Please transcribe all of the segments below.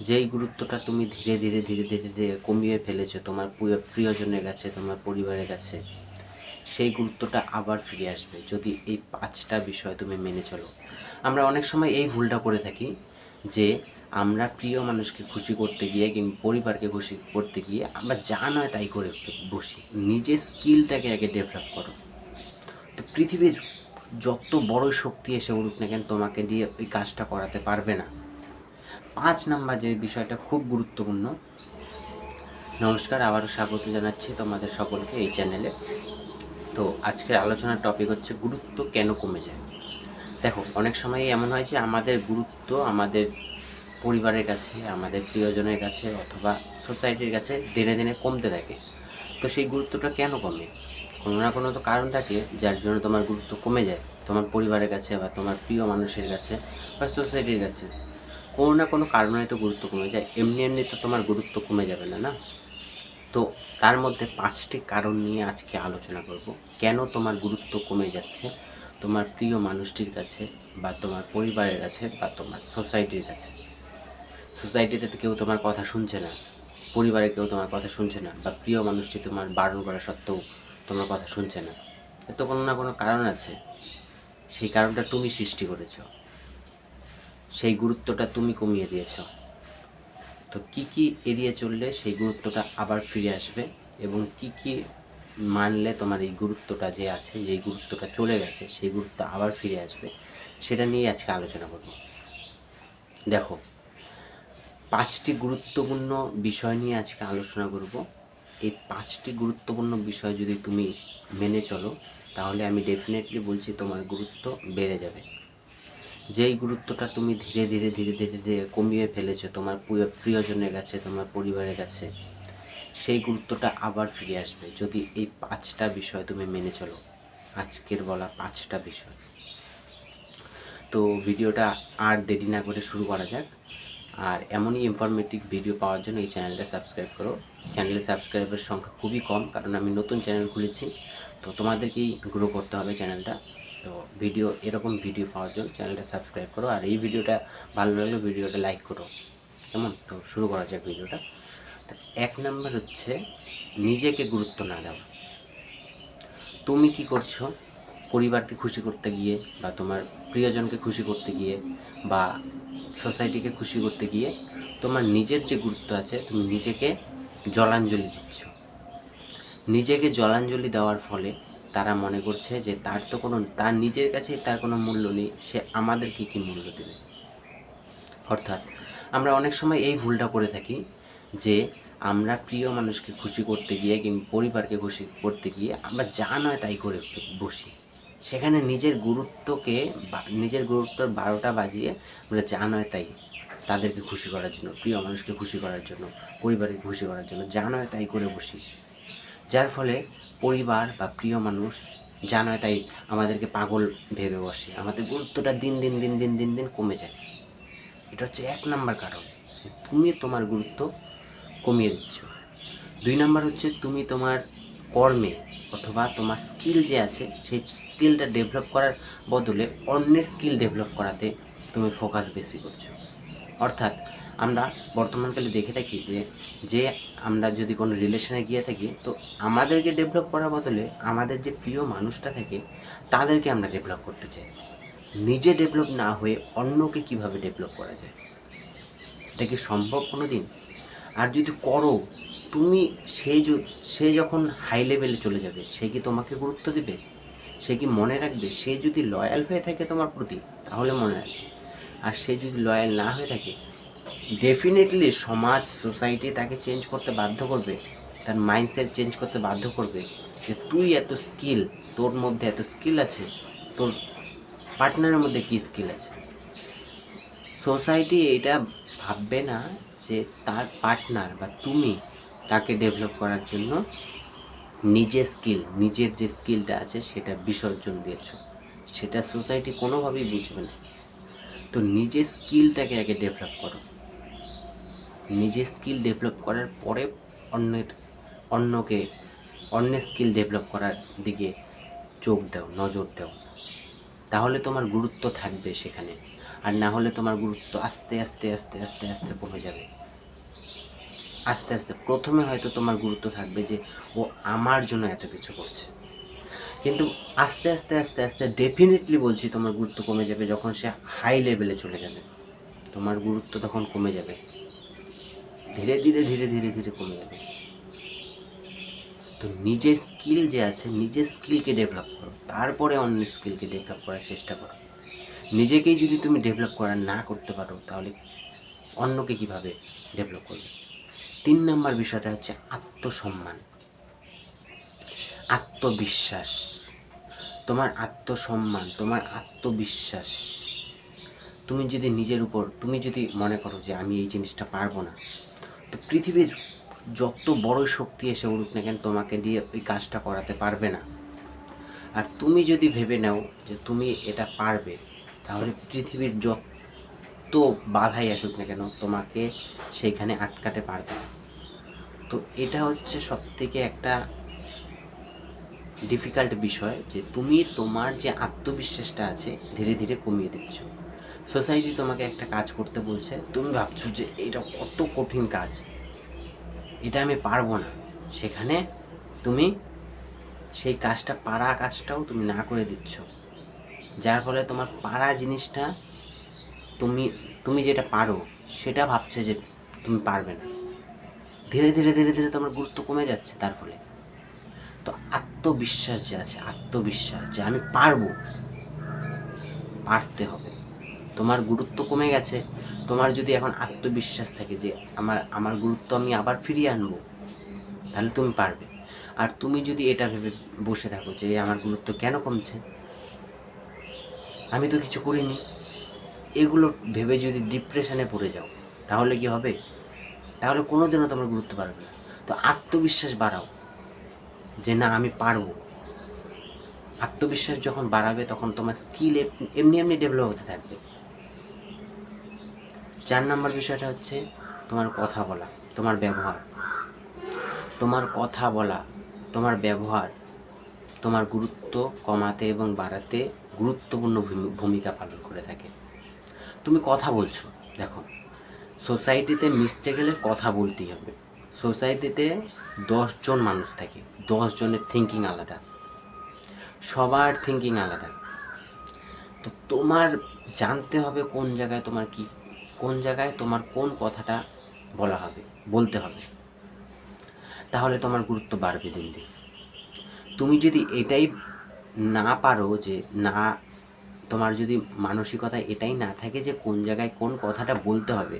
যেই গুরুত্বটা তুমি ধীরে ধীরে ধীরে ধীরে ধীরে কমিয়ে ফেলেছো, তোমার প্রিয়জনের কাছে, তোমার পরিবারের কাছে, সেই গুরুত্বটা আবার ফিরে আসবে যদি এই পাঁচটা বিষয় তুমি মেনে চলো। আমরা অনেক সময় এই ভুলটা করে থাকি যে আমরা প্রিয় মানুষকে খুশি করতে গিয়ে কিংবা পরিবারকে খুশি করতে গিয়ে আমরা যা নয় তাই করে বসি। নিজের স্কিলটাকে আগে ডেভেলপ করো। তো পৃথিবীর যত বড় শক্তি এসে উঠুক না কেন, তোমাকে দিয়ে ওই কাজটা করাতে পারবে না। পাঁচ নাম্বার যে বিষয়টা খুব গুরুত্বপূর্ণ, নমস্কার, আবারও স্বাগত জানাচ্ছি তোমাদের সকলকে এই চ্যানেলে। তো আজকের আলোচনার টপিক হচ্ছে গুরুত্ব কেন কমে যায়। দেখো, অনেক সময় এমন হয় যে আমাদের গুরুত্ব আমাদের পরিবারের কাছে, আমাদের প্রিয়জনের কাছে অথবা সোসাইটির কাছে দিনে দিনে কমতে থাকে। তো সেই গুরুত্বটা কেন কমে? কোনো না কোনো তো কারণ থাকে, যার জন্য তোমার গুরুত্ব কমে যায়। তোমার পরিবারের কাছে বা তোমার প্রিয় মানুষের কাছে বা সোসাইটির কাছে। কোনো না কোনো কারণে তো গুরুত্ব কমে যায়। এমনি এমনি তো তোমার গুরুত্ব কমে যাবে না না? তো তার মধ্যে পাঁচটি কারণ নিয়ে আজকে আলোচনা করব। কেন তোমার গুরুত্ব কমে যাচ্ছে? তোমার প্রিয় মানুষটির কাছে বা তোমার পরিবারের কাছে বা তোমার সোসাইটির কাছে। সোসাইটিতে তো কেউ তোমার কথা শুনছে না, পরিবারে কেউ তোমার কথা শুনছে না, বা প্রিয় মানুষটি তোমার বারণ করা সত্ত্বেও তোমার কথা শুনছে না। এর তো কোনো না কোনো কারণ আছে। সেই কারণটা তুমি সৃষ্টি করেছ। সেই গুরুত্বটা তুমি কমিয়ে দিয়েছ। তো কি কি এড়িয়ে চললে সেই গুরুত্বটা আবার ফিরে আসবে এবং কি কি মানলে তোমার এই গুরুত্বটা যে আছে, যেই গুরুত্বটা চলে গেছে, সেই গুরুত্ব আবার ফিরে আসবে, সেটা নিয়ে আজকে আলোচনা করব। দেখো, পাঁচটি গুরুত্বপূর্ণ বিষয় নিয়ে আজকে আলোচনা করব। এই পাঁচটি গুরুত্বপূর্ণ বিষয় যদি তুমি মেনে চলো, তাহলে আমি ডেফিনেটলি বলছি তোমার গুরুত্ব বেড়ে যাবে। যেই গুরুত্বটা তুমি ধীরে ধীরে ধীরে ধীরে ধীরে কমিয়ে ফেলেছো, তোমার প্রিয়জনের কাছে, তোমার পরিবারের কাছে, সেই গুরুত্বটা আবার ফিরে আসবে যদি এই পাঁচটা বিষয় তুমি মেনে চলো। আজকের বলা পাঁচটা বিষয়। তো ভিডিওটা আর দেরি না করে শুরু করা যাক। আর এমনই ইনফরমেটিভ ভিডিও পাওয়ার জন্য এই চ্যানেলটা সাবস্ক্রাইব করো। চ্যানেলে সাবস্ক্রাইবের সংখ্যা খুবই কম, কারণ আমি নতুন চ্যানেল খুলেছি। তো তোমাদেরকেই গ্রো করতে হবে চ্যানেলটা তো ভিডিও, এরকম ভিডিও পাওয়ার জন্য চ্যানেলটা সাবস্ক্রাইব করো আর এই ভিডিওটা ভালো লাগলে ভিডিওটা লাইক করো। কেমন? তো শুরু করা যাক ভিডিওটা। তো এক নম্বর হচ্ছে নিজেকে গুরুত্ব না দেওয়া। তুমি কি করছ? পরিবারকে খুশি করতে গিয়ে বা তোমার প্রিয়জনকে খুশি করতে গিয়ে বা সোসাইটিকে খুশি করতে গিয়ে তোমার নিজের যে গুরুত্ব আছে, তুমি নিজেকে জলাঞ্জলি দিচ্ছ। নিজেকে জলাঞ্জলি দেওয়ার ফলে তারা মনে করছে যে তার তো কোনো, তার নিজের কাছে তার কোনো মূল্য নেই, সে আমাদেরকে কী মূল্য দেবে? অর্থাৎ আমরা অনেক সময় এই ভুলটা করে থাকি যে আমরা প্রিয় মানুষকে খুশি করতে গিয়ে কিংবা পরিবারকে খুশি করতে গিয়ে আমরা যা নয় তাই করে বসি। সেখানে নিজের গুরুত্বকে নিজের গুরুত্বর বারোটা বাজিয়ে আমরা যা নয় তাই তাদেরকে খুশি করার জন্য, প্রিয় মানুষকে খুশি করার জন্য, পরিবারকে খুশি করার জন্য যা নয় তাই করে বসি। যার ফলে পরিবার বা প্রিয় মানুষ যা তাই আমাদেরকে পাগল ভেবে বসে। আমাদের গুরুত্বটা দিন দিন দিন দিন দিন দিন কমে যায়। এটা হচ্ছে এক নাম্বার কারণ। তুমি তোমার গুরুত্ব কমিয়ে দিচ্ছ। দুই নাম্বার হচ্ছে তুমি তোমার কর্মে অথবা তোমার স্কিল যে আছে, সেই স্কিলটা ডেভেলপ করার বদলে অন্যের স্কিল ডেভেলপ করাতে তুমি ফোকাস বেশি করছ। অর্থাৎ আমরা বর্তমানকালে দেখে থাকি যে যে আমরা যদি কোনো রিলেশনে গিয়ে থাকি, তো আমাদেরকে ডেভেলপ করার বদলে আমাদের যে প্রিয় মানুষটা থাকে, তাদেরকে আমরা ডেভেলপ করতে চাই। নিজে ডেভেলপ না হয়ে অন্যকে কীভাবে ডেভেলপ করা যায়? এটা কি সম্ভব কোনো দিন আর যদি করো, তুমি সে সে যখন হাই লেভেলে চলে যাবে, সে কি তোমাকে গুরুত্ব দেবে? সে কি মনে রাখবে? সে যদি লয়াল হয়ে থাকে তোমার প্রতি, তাহলে মনে রাখবে। আর সে যদি লয়াল না হয়ে থাকে ডেফিনেটলি সমাজ সোসাইটি তাকে চেঞ্জ করতে বাধ্য করবে। তার মাইন্ডসেট চেঞ্জ করতে বাধ্য করবে যে তুই এত স্কিল তোর মধ্যে এত স্কিল আছে, তোর পার্টনারের মধ্যে কী স্কিল আছে? সোসাইটি এটা ভাববে না যে তার পার্টনার বা তুমি তাকে ডেভেলপ করার জন্য নিজের স্কিল নিজের যে স্কিলটা আছে সেটা বিসর্জন দিয়েছ। সেটা সোসাইটি কোনোভাবেই বুঝবে না। তো নিজের স্কিলটাকে আগে ডেভেলপ করো। নিজের স্কিল ডেভেলপ করার পরে অন্যের, অন্যকে, অন্যের স্কিল ডেভেলপ করার দিকে চোখ দাও, নজর দাও। তাহলে তোমার গুরুত্ব থাকবে সেখানে। আর না হলে তোমার গুরুত্ব আস্তে আস্তে আস্তে আস্তে আস্তে কমে যাবে। আস্তে আস্তে। প্রথমে হয়তো তোমার গুরুত্ব থাকবে যে ও আমার জন্য এত কিছু করছে। কিন্তু আস্তে আস্তে আস্তে আস্তে ডেফিনেটলি বলছি তোমার গুরুত্ব কমে যাবে যখন সে হাই লেভেলে চলে যাবে। তোমার গুরুত্ব তখন কমে যাবে। ধীরে ধীরে ধীরে ধীরে ধীরে কমে যাবে। তো নিজের স্কিল যে আছে, নিজের স্কিলকে ডেভেলপ করো, তারপরে অন্য স্কিলকে ডেভেলপ করার চেষ্টা করো। নিজেকেই যদি তুমি ডেভেলপ করা না করতে পারো, তাহলে অন্যকে কীভাবে ডেভেলপ করবে? তিন নম্বর বিষয়টা হচ্ছে আত্মসম্মান। আত্মবিশ্বাস। তোমার আত্মসম্মান, তোমার আত্মবিশ্বাস। তুমি যদি নিজের উপর, তুমি যদি মনে করো যে আমি এই জিনিসটা পারব না, তো পৃথিবীর যত বড় শক্তি এসে উঠুক না কেন, তোমাকে দিয়ে ওই কাজটা করাতে পারবে না। আর তুমি যদি ভেবে নাও যে তুমি এটা পারবে, তাহলে পৃথিবীর যত বাধাই আসুক না কেন, তোমাকে সেইখানে আটকাতে পারবে না। তো এটা হচ্ছে সব থেকে একটা ডিফিকাল্ট বিষয় যে তুমি তোমার যে আত্মবিশ্বাসটা আছে, ধীরে ধীরে কমিয়ে দিচ্ছ। সোসাইটি তোমাকে একটা কাজ করতে বলছে, তুমি ভাবছ যে এটা কত কঠিন কাজ। এটা আমি পারব না। সেখানে তুমি সেই কাজটা, পারা কাজটাও তুমি না করে দিচ্ছ। যার ফলে তোমার পারা জিনিসটা তুমি তুমি যেটা পারো, সেটা ভাবছে যে তুমি পারবে না। ধীরে ধীরে ধীরে ধীরে তোমার গুরুত্ব কমে যাচ্ছে তার ফলে। তো আত্মবিশ্বাস যে আছে, আত্মবিশ্বাস যে আমি পারব, পারতে হবে। তোমার গুরুত্ব কমে গেছে, তোমার যদি এখন আত্মবিশ্বাস থাকে যে আমার আমার গুরুত্ব আমি আবার ফিরিয়ে আনব, তাহলে তুমি পারবে। আর তুমি যদি এটা ভেবে বসে থাকো যে আমার গুরুত্ব কেন কমছে, আমি তো কিছু করিনি, এগুলো ভেবে যদি ডিপ্রেশনে পড়ে যাও, তাহলে কি হবে? তাহলে কোনো দিনও তোমার গুরুত্ব বাড়বে না। তো আত্মবিশ্বাস বাড়াও, যে না, আমি পারব। আত্মবিশ্বাস যখন বাড়াবে, তখন তোমার স্কিল এমনি এমনি ডেভেলপ হতে থাকবে। চার নম্বর বিষয়টা হচ্ছে তোমার কথা বলা, তোমার ব্যবহার। তোমার কথা বলা, তোমার ব্যবহার, তোমার গুরুত্ব কমাতে এবং বাড়াতে গুরুত্বপূর্ণ ভূমি- ভূমিকা পালন করে থাকে। তুমি কথা বলছো, দেখো। সোসাইটিতে মিশতে গেলে কথা বলতেই হবে। সোসাইটিতে দশজন মানুষ থাকে দশ জনের থিঙ্কিং আলাদা। সবার থিঙ্কিং আলাদা। তো তোমার জানতে হবে কোন জায়গায় তোমার কি কোন জায়গায় তোমার কোন কথাটা বলা হবে, বলতে হবে, তাহলে তোমার গুরুত্ব বাড়বে দিন দিন। তুমি যদি এটাই না পারো যে না, তোমার যদি মানসিকতা এটাই না থাকে যে কোন জায়গায় কোন কথাটা বলতে হবে,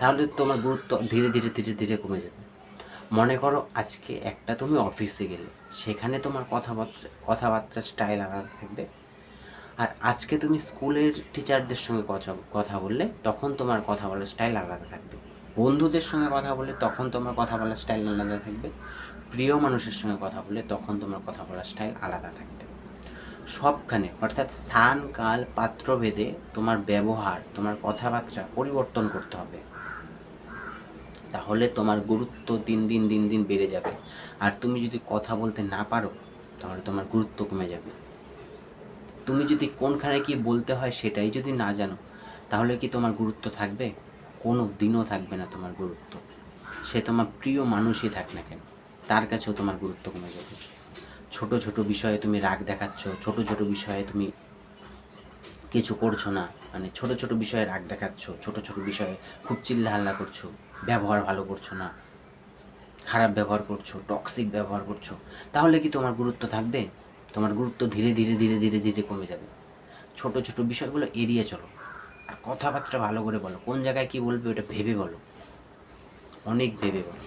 তাহলে তোমার গুরুত্ব ধীরে ধীরে ধীরে ধীরে কমে যাবে। মনে করো আজকে একটা তুমি অফিসে গেলে, সেখানে তোমার কথাবার্তা কথাবার্তার স্টাইল আলাদা থাকবে আর আজকে তুমি স্কুলের টিচারদের সঙ্গে কথা কথা বললে তখন তোমার কথা বলার স্টাইল আলাদা থাকবে। বন্ধুদের সঙ্গে কথা বললে তখন তোমার কথা বলার স্টাইল আলাদা থাকবে। প্রিয় মানুষের সঙ্গে কথা বললে তখন তোমার কথা বলার স্টাইল আলাদা থাকবে। সবখানে, অর্থাৎ স্থান, কাল, পাত্রভেদে তোমার ব্যবহার, তোমার কথাবার্তা পরিবর্তন করতে হবে। তাহলে তোমার গুরুত্ব দিন দিন দিন দিন বেড়ে যাবে। আর তুমি যদি কথা বলতে না পারো, তাহলে তোমার গুরুত্ব কমে যাবে। তুমি যদি কোনখানে কি বলতে হয় সেটাই যদি না জানো, তাহলে কি তোমার গুরুত্ব থাকবে? কোনো দিনও থাকবে না তোমার গুরুত্ব। সে তোমার প্রিয় মানুষই থাক না কেন, তার কাছেও তোমার গুরুত্ব কমে যাবে। ছোট ছোট বিষয়ে তুমি রাগ দেখাচ্ছ, ছোট ছোট বিষয়ে তুমি কিছু করছ না মানে ছোট ছোট বিষয়ে রাগ দেখাচ্ছ, ছোট ছোট বিষয়ে খুব চিল্লা হাল্লা করছ, ব্যবহার ভালো করছ না, খারাপ ব্যবহার করছ টক্সিক ব্যবহার করছ, তাহলে কি তোমার গুরুত্ব থাকবে? তোমার গুরুত্ব ধীরে ধীরে ধীরে ধীরে ধীরে কমে যাবে। ছোট ছোট বিষয়গুলো এড়িয়ে চলো। আর কথাবার্তা ভালো করে বলো। কোন জায়গায় কি বলবে ওটা ভেবে বলো। অনেক ভেবে বলো।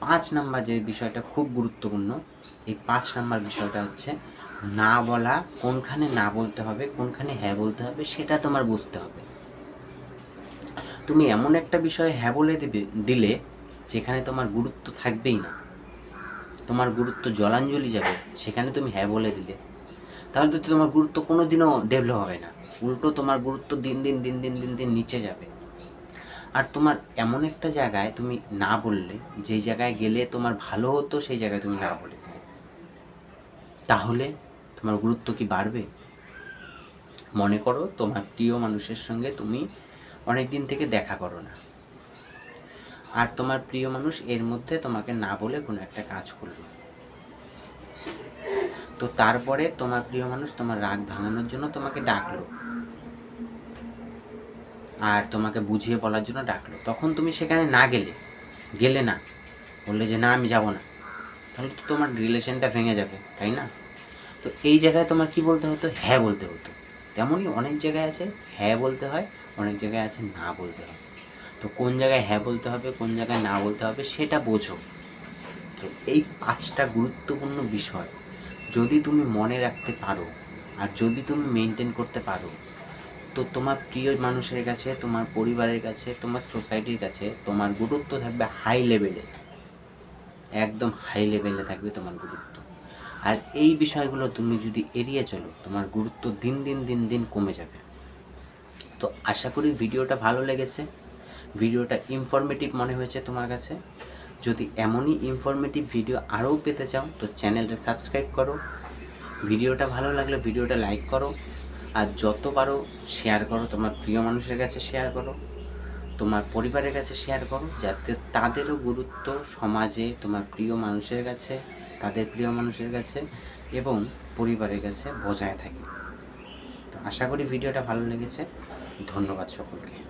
পাঁচ নাম্বার যে বিষয়টা খুব গুরুত্বপূর্ণ, এই পাঁচ নাম্বার বিষয়টা হচ্ছে না বলা, কোনখানে না বলতে হবে, কোনখানে হ্যাঁ বলতে হবে, সেটা তোমার বুঝতে হবে। তুমি এমন একটা বিষয়ে হ্যাঁ বলে দিবে, দিলে যেখানে তোমার গুরুত্ব থাকবেই না তোমার গুরুত্ব জলাঞ্জলি যাবে, সেখানে তুমি হ্যাঁ বলে দিলে। তাহলে তো তোমার গুরুত্ব কোনো দিনও ডেভেলপ হবে না। উল্টো তোমার গুরুত্ব দিন দিন দিন দিন দিন দিন নিচে যাবে। আর তোমার এমন একটা জায়গায় তুমি না বললে যেই জায়গায় গেলে তোমার ভালো হতো, সেই জায়গায় তুমি না বলে দিলে। তাহলে তোমার গুরুত্ব কি বাড়বে? মনে করো তোমার প্রিয় মানুষের সঙ্গে তুমি অনেক দিন থেকে দেখা করো না। আর তোমার প্রিয় মানুষ এর মধ্যে তোমাকে না বলে কোনো একটা কাজ করল। তো তারপরে তোমার প্রিয় মানুষ তোমার রাগ ভাঙানোর জন্য তোমাকে ডাকলো। আর তোমাকে বুঝিয়ে বলার জন্য ডাকলো। তখন তুমি সেখানে না গেলে গেলে না। বললে যে না, আমি যাব না। তাহলে তো তোমার রিলেশনটা ভেঙে যাবে, তাই না? তো এই জায়গায় তোমার কি বলতে হতো? হ্যাঁ বলতে হতো। তেমনই অনেক জায়গায় আছে হ্যাঁ বলতে হয়, অনেক জায়গায় আছে না বলতে হয়। তো কোন জায়গায় হ্যাঁ বলতে হবে, কোন জায়গায় না বলতে হবে সেটা বোঝো। তো এই পাঁচটা গুরুত্বপূর্ণ বিষয় যদি তুমি মনে রাখতে পারো আর যদি তুমি মেনটেন করতে পারো, তো তোমার প্রিয় মানুষের কাছে, তোমার পরিবারের কাছে, তোমার সোসাইটির কাছে তোমার গুরুত্ব থাকবে হাই লেভেলে একদম হাই লেভেলে থাকবে তোমার গুরুত্ব। আর এই বিষয়গুলো তুমি যদি এড়িয়ে চলো, তোমার গুরুত্ব দিন দিন দিন দিন কমে যাবে। তো আশা করি ভিডিওটা ভালো লেগেছে। ভিডিওটা ইনফরমেটিভ মনে হয়েছে তোমার কাছে? যদি এমনই ইনফরমেটিভ ভিডিও আরও পেতে চাও, তো চ্যানেলটা সাবস্ক্রাইব করো। ভিডিওটা ভালো লাগলে ভিডিওটা লাইক করো। আর যত পারো শেয়ার করো, তোমার প্রিয় মানুষের কাছে শেয়ার করো। তোমার পরিবারের কাছে শেয়ার করো, যাতে তাদেরও গুরুত্ব সমাজে, তোমার প্রিয় মানুষের কাছে, তাদের প্রিয় মানুষের কাছে এবং পরিবারের কাছে বজায় থাকে। তো আশা করি ভিডিওটা ভালো লেগেছে। ধন্যবাদ সকলকে।